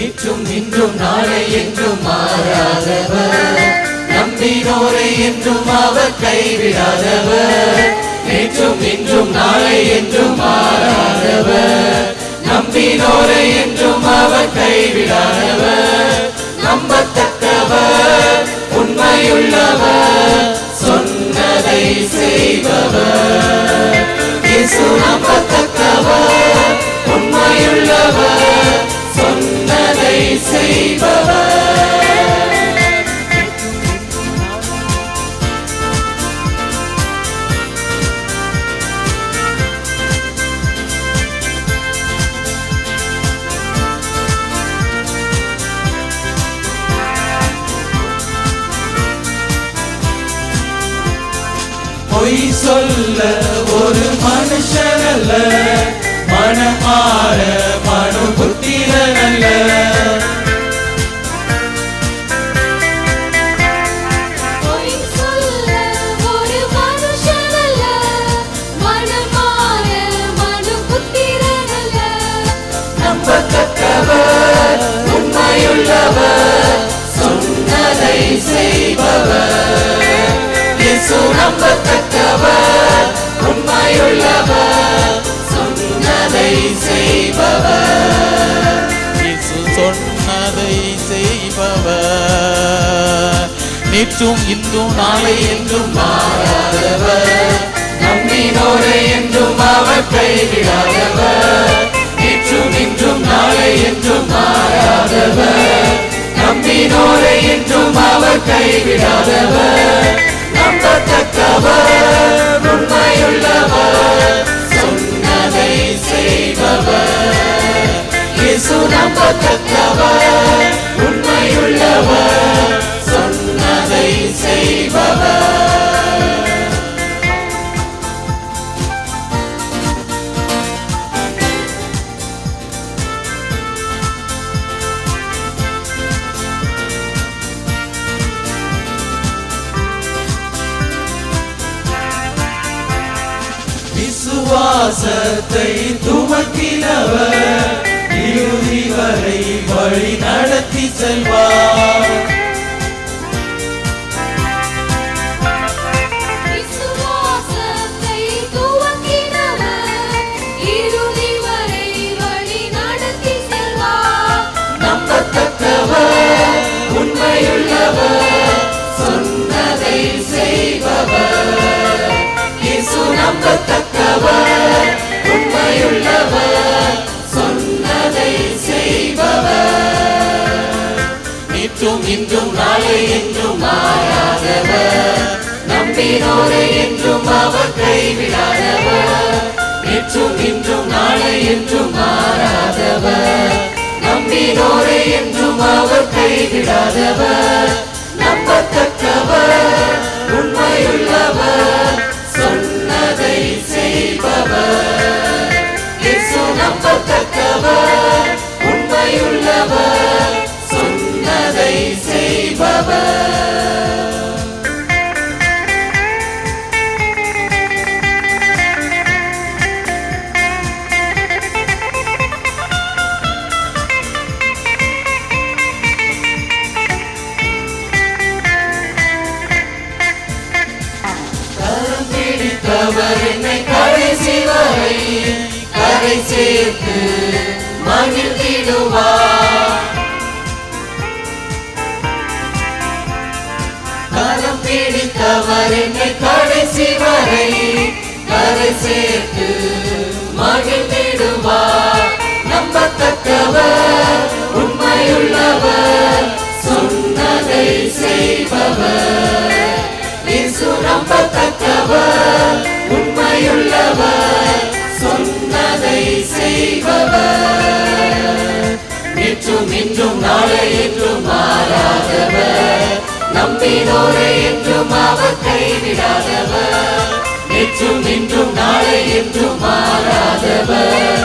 நேற்றும் இன்றும் நாளை என்றும் மாறாதவர். நம்பினோரை என்றும் அவர் கைவிடாதவர். நேற்றும் இன்றும் நாளை என்றும் மாறாதவர். நம்பினோரை என்றும் அவர் கைவிடாதவர். நம்பத்தக்கவர் உண்மையுள்ளவர் சொன்னதை செய்பவர். இயேசு நம்பத்தக்கவர் சொன்னதை செய்பவர் உண்மையுள்ளவர் சொன்னதை செய்பவர் சொன்னதை செய்பவர் நேற்றும் இன்றும் நாளை என்றும் மாறாதவர் நம்பினோரை என்றும் அவர் கைவிடாதவர் நேற்றும் இன்றும் நாளை என்றும் மாறாதவர். நம்பினோரை என்றும் அவர் கைவிடாதவர். நம்பத்தக்கவர். உண்மையுள்ளவர் சொன்னதை செய்பவர். இயேசு பாசத்தை துவக்கினவர் இறுதி வரை வழி நடத்தி செல்வார். நேற்றும் இன்றும் நாளை என்றும் மாறாதவர். நம்பினோரை என்றும் அவர் கைவிடாதவர். நேற்றும் இன்றும் நாளை என்றும் மாறாதவர். நம்பினோரை என்றும் அவர் கைவிடாதவர். சேர்த்து மகிழ்ந்திடுவார். கரம் பிடித்தவர் என்னை கடைசி வரை கரை சேர்த்து மகிழ்ந்திடுவார். நம்பத்தக்கவர் உண்மையுள்ளவர் சொன்னதை செய்பவர். நம்பத்தக்கவர் உண்மையுள்ளவர். செய்பவர் நேற்றும் இன்றும் நாளை என்றும் மாறாதவர் நம்பினோரை என்றும் அவர் கைவிடாதவர் நேற்றும் இன்றும் நாளை என்றும் மாறாதவர்